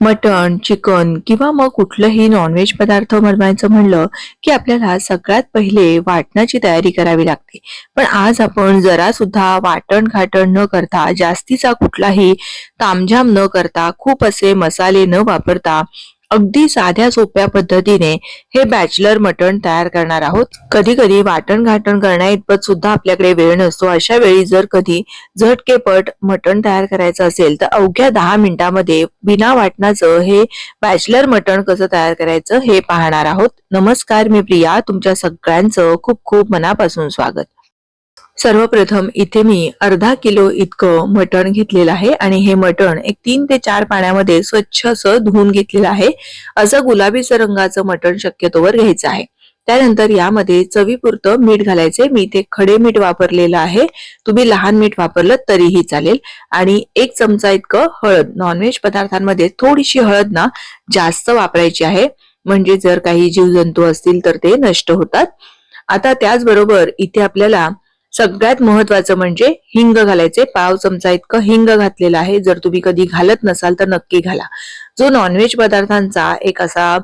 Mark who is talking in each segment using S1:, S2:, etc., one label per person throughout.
S1: मटण chicken किंवा मग कुठलंही नॉनव्हेज पदार्थ बनवायचं म्हणलं की आपल्याला सगळ्यात पहिले वाटणाची तयारी करावी लागते. पण आज आपण जरा सुद्धा वाटण घाटण न करता जास्तीचा कुठलाही तामझाम न करता खूप असे मसाले न वापरता अगदी साध्या सोप्या पद्धतीने हे बॅचलर मटण तयार करणार आहोत. कधी कधी वाटण घाटण करण्या इतपत सुद्धा आपल्याकडे वेळ नसतो. अशा वेळी जर कधी झटकेपट मटण तयार करायचं असेल तर अवघ्या दहा मिनिटांमध्ये बिना वाटणाचं हे बॅचलर मटण कसं तयार करायचं हे पाहणार आहोत. नमस्कार मी प्रिया. तुमच्या सगळ्यांचं खूप खूप मनापासून स्वागत. सर्वप्रथम इथे मी अर्धा किलो इतकं मटण घेतलेलं आहे आणि हे मटण एक तीन ते चार पाण्यामध्ये स्वच्छ असं धुवून घेतलेलं आहे. असं गुलाबीचं रंगाचं मटण शक्यतोवर घ्यायचं आहे. त्यानंतर यामध्ये चवीपुरतं मीठ घालायचे. मी इथे खडे मीठ वापरलेलं आहे. तुम्ही लहान मीठ वापरलं तरीही चालेल. आणि एक चमचा इतकं हळद. नॉनव्हेज पदार्थांमध्ये थोडीशी हळद ना जास्त वापरायची आहे. म्हणजे जर काही जीवजंतू असतील तर ते नष्ट होतात. आता त्याचबरोबर इथे आपल्याला सगळ्यात महत्वाचं म्हणजे हिंग घालायचे. पाव चमचा इतकं हिंग घातलेलं आहे. जर तुम्ही कधी घालत नसाल तर नक्की घाला. जो नॉनव्हेज पदार्थांचा एक असा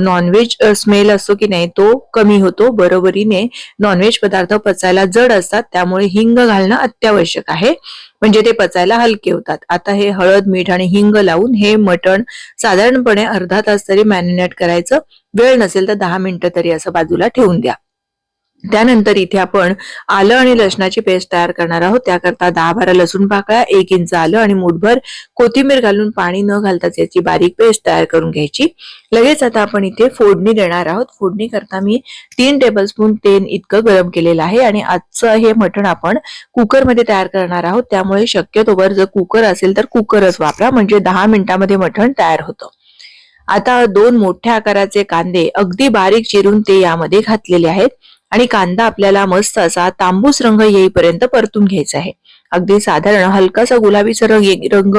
S1: नॉनव्हेज स्मेल असतो की नाही तो कमी होतो. बरोबरीने नॉनव्हेज पदार्थ पचायला जड असतात. त्यामुळे हिंग घालणं अत्यावश्यक आहे. म्हणजे ते पचायला हलके होतात. आता हे हळद मीठ आणि हिंग लावून हे मटण साधारणपणे अर्धा तास तरी मॅरिनेट करायचं. वेळ नसेल तर दहा मिनिटं तरी असं बाजूला ठेवून द्या. त्यानंतर इथे आपण आलं आणि लसणाची पेस्ट तयार करणार आहोत. त्याकरता दहा बारा लसूण पाकळ्या एक इंच आलं आणि मुठभर कोथिंबीर घालून पाणी न घालताच याची बारीक पेस्ट तयार करून घ्यायची. लगेच आता आपण इथे फोडणी देणार आहोत. फोडणी करता मी तीन टेबलस्पून तेल इतकं गरम केलेलं आहे आणि आजचं हे मटण आपण कुकरमध्ये तयार करणार आहोत. त्यामुळे शक्यतोवर जर कुकर असेल तर कुकरच वापरा म्हणजे दहा मिनिटांमध्ये मटण तयार होतं. आता दोन मोठ्या आकाराचे कांदे अगदी बारीक चिरून ते यामध्ये घातलेले आहेत. आणि कांदा आपल्याला मस्त असा तांबूस रंग येईपर्यंत परतून घ्यायचा आहे. अगदी साधारण हलकासा गुलाबीचा रंग रंग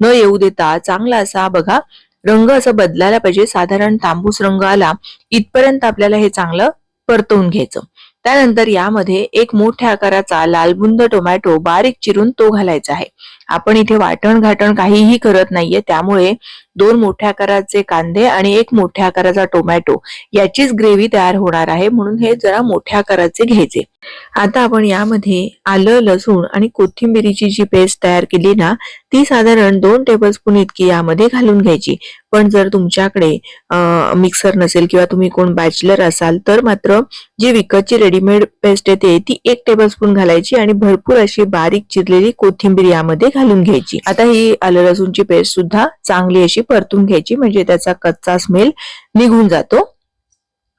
S1: न येऊ देता चांगला असा बघा रंग असं बदलायला पाहिजे. साधारण तांबूस रंग आला इथपर्यंत आपल्याला हे चांगलं परतवून घ्यायचं. त्यानंतर यामध्ये एक मोठ्या आकाराचा लालबुंद टोमॅटो बारीक चिरून तो घालायचा आहे. आपण इथे वाटण घाटण काहीही करत नाहीये. त्यामुळे दोन मोठ्या आकाराचे कांदे आणि एक मोठ्या आकाराचा टोमॅटो याचीच ग्रेव्ही तयार होणार आहे. म्हणून हे जरा मोठ्या आकाराचे घ्यायचे. आता आपण यामध्ये आलं लसूण आणि कोथिंबिरीची जी पेस्ट तयार केली ना ती साधारण दोन टेबलस्पून इतकी यामध्ये घालून घ्यायची. पण जर तुमच्याकडे मिक्सर नसेल किंवा तुम्ही कोण बॅचलर असाल तर मात्र जी विकतची रेडीमेड पेस्ट येते ती एक टेबलस्पून घालायची आणि भरपूर अशी बारीक चिरलेली कोथिंबीर यामध्ये घालून घ्यायची. आता ही आलं लसूणची पेस्ट सुद्धा चांगली अशी परतून घ्यायची म्हणजे त्याचा कच्चा स्मेल निघून जातो.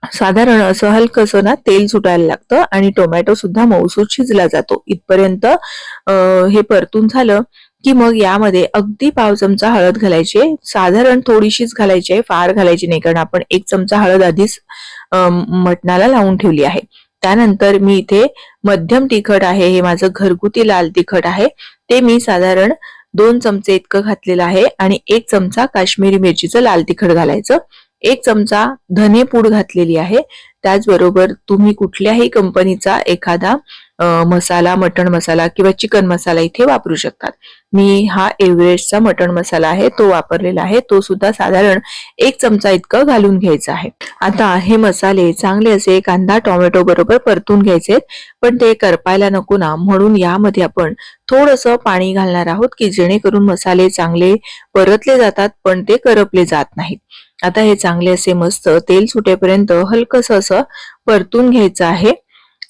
S1: साधारण असं हलकस ना तेल सुटायला लागतं आणि टोमॅटो सुद्धा मऊसूत शिजला जातो. इथपर्यंत हे परतून झालं की मग यामध्ये अगदी पाव चमचा हळद घालायची साधारण थोडीशीच घालायची आहे फार घालायची नाही कारण आपण एक चमचा हळद आधीच मटणाला लावून ठेवली आहे. त्यानंतर मी इथे मध्यम तिखट आहे हे माझं घरगुती लाल तिखट आहे. ते मी साधारण दोन चमचे इतकं घातलेलं आहे आणि एक चमचा काश्मीरी मिरचीचं लाल तिखट घालायचं. एक चमचा धने पूड घातलेली आहे. त्याचबरोबर तुम्ही कुठल्याही कंपनीचा एखादा मसाला मटण मसाला किंवा चिकन मसाला इथे वापरू शकतात. मी हा एव्हरेस्टचा मटण मसाला आहे तो वापरलेला आहे. तो सुद्धा साधारण एक चमचा इतकं घालून घ्यायचा आहे. आता हे मसाले चांगले असे कांदा टोमॅटो बरोबर परतून घ्यायचे पण ते करपायला नको ना. म्हणून यामध्ये आपण थोडस पाणी घालणार आहोत की जेणेकरून मसाले चांगले परतले जातात पण ते करपले जात नाहीत. आता हे चांगले असे मस्त तेल सुटेपर्यंत हलकस असं परतून घ्यायचं आहे.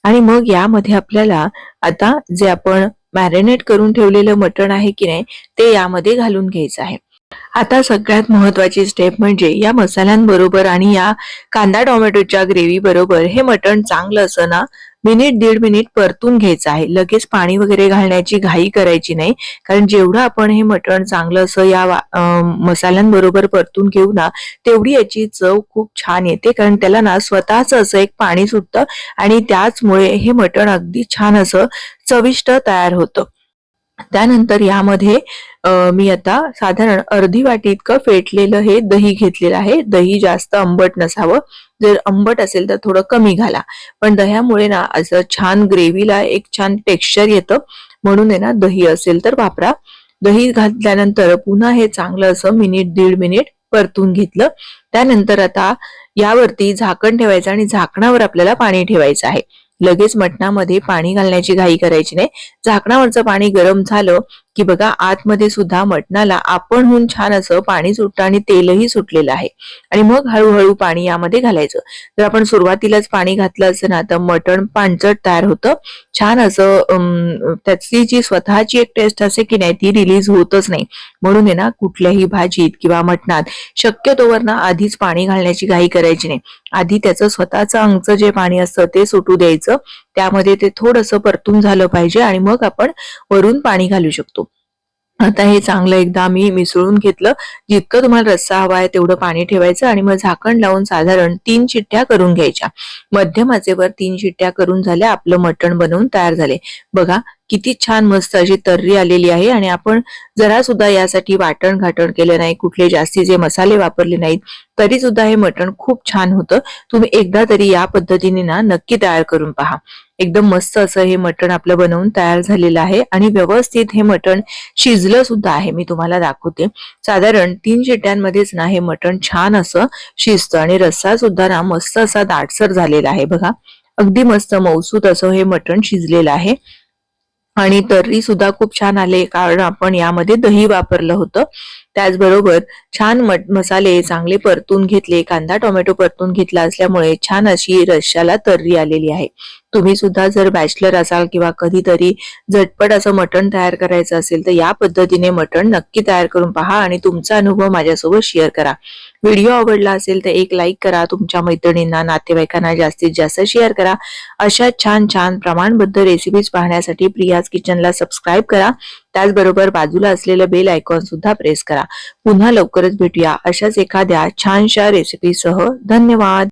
S1: आणि मग यामध्ये आपल्याला आता जे आपण मॅरिनेट करून ठेवलेलं मटण आहे की नाही ते यामध्ये घालून घ्यायचं आहे. आता सगळ्यात महत्वाची स्टेप म्हणजे या मसाल्यांबरोबर आणि या कांदा टोमॅटोच्या ग्रेव्ही बरोबर हे मटण चांगलं असं ना मिनिट दीड मिनिट परतून घ्यायचं आहे. लगेच पाणी वगैरे घालण्याची घाई करायची नाही. कारण जेवढं आपण हे मटण चांगलं असं या मसाल्यांबरोबर परतून घेऊ ना तेवढी याची चव खूप छान येते. कारण त्याला ना स्वतःच असं एक पाणी सुटतं आणि त्याचमुळे हे मटण अगदी छान असं चविष्ट तयार होतं. त्यानंतर यामध्ये मी आता साधारण अर्धी वाटी इतकं फेटलेलं हे दही घेतलेलं आहे. दही जास्त आंबट नसावं. जर आंबट असेल तर थोडं कमी घाला. पण दह्यामुळे ना असं छान ग्रेव्हीला एक छान टेक्स्चर येतं. म्हणून आहे ना दही असेल तर वापरा. दही घातल्यानंतर पुन्हा हे चांगलं असं मिनिट दीड मिनिट परतून घेतलं. त्यानंतर आता यावरती झाकण ठेवायचं आणि झाकणावर आपल्याला पाणी ठेवायचं आहे. लगेच मटणामध्ये पाणी घालण्याची घाई करायची नाही. झाकणावरचं पाणी गरम झालं की बघा आतमध्ये सुद्धा मटणाला आपणहून छान असं पाणी सुटतं आणि तेलही सुटलेलं आहे. आणि मग हळूहळू पाणी यामध्ये घालायचं. जर आपण सुरुवातीलाच पाणी घातलं असं ना तर मटण पांचट तयार होतं. छान असं त्याची जी स्वतःची एक टेस्ट असते की नाही ती रिलीज होतच नाही. म्हणून आहे ना कुठल्याही भाजीत किंवा मटणात शक्यतोवर ना आधीच पाणी घालण्याची घाई करायची नाही. आधी त्याचं स्वतःचं अंगचं जे पाणी असतं ते सुटू द्यायचं. त्यामध्ये ते थोडंसं परतून झालं पाहिजे आणि मग आपण वरून पाणी घालू शकतो. आता हे चांगलं एकदा मी मिसळून घेतलं. जितकं तुम्हाला रस्सा हवा आहे तेवढं पाणी ठेवायचं आणि मग झाकण लावून साधारण तीन चिट्ट्या करून घ्यायच्या. मध्यम आचेवर तीन चिट्ट्या करून झाल्या आपलं मटण बनवून तयार झाले. बघा किती छान मस्त अशी तर्री आलेली आहे आणि आपण जरा सुद्धा यासाठी वाटण घाटण केलं नाही कुठले जास्तीचे मसाले वापरले नाहीत तरी सुद्धा हे मटण खूप छान होतं. तुम्ही एकदा तरी या पद्धतीने ना नक्की तयार करून पहा. एकदम मस्त असं हे मटण आपलं बनवून तयार झालेलं आहे. आणि व्यवस्थित हे मटण शिजलं सुद्धा आहे. मी तुम्हाला दाखवते. साधारण तीन शिट्ट्यांमध्येच ना हे मटण छान असं शिजतं आणि रस्सा सुद्धा ना मस्त असा दाटसर झालेला आहे बघा. अगदी मस्त मौसूत असं हे मटण शिजलेलं आहे. आणि तर्री सुद्धा खूप छान आले. कारण आपण यामध्ये दही वापरलं होतं. त्याचबरोबर छान मट मसाले चांगले परतून घेतले कांदा टोमॅटो परतून घेतला असल्यामुळे छान अशी रश्याला तर्री आलेली आहे. तुम्ही सुद्धा जर बॅचलर असाल किंवा कधीतरी झटपट असं मटण तयार करायचं असेल तर या पद्धतीने मटण नक्की तयार करून पहा आणि तुमचा अनुभव माझ्यासोबत शेअर करा. व्हिडिओ आवडला असेल तर एक लाईक करा तुमच्या मैत्रिणींना नातेवाईकांना जास्तीत जास्त शेअर करा. अशा छान छान प्रमाणबद्ध रेसिपीज पाहण्यासाठी प्रियाज किचनला सबस्क्राईब करा. त्याचबरोबर बाजूला असलेलं बेल आयकॉन सुद्धा प्रेस करा. पुन्हा लवकरच भेटूया अशाच एखाद्या छानशा रेसिपीसह धन्यवाद.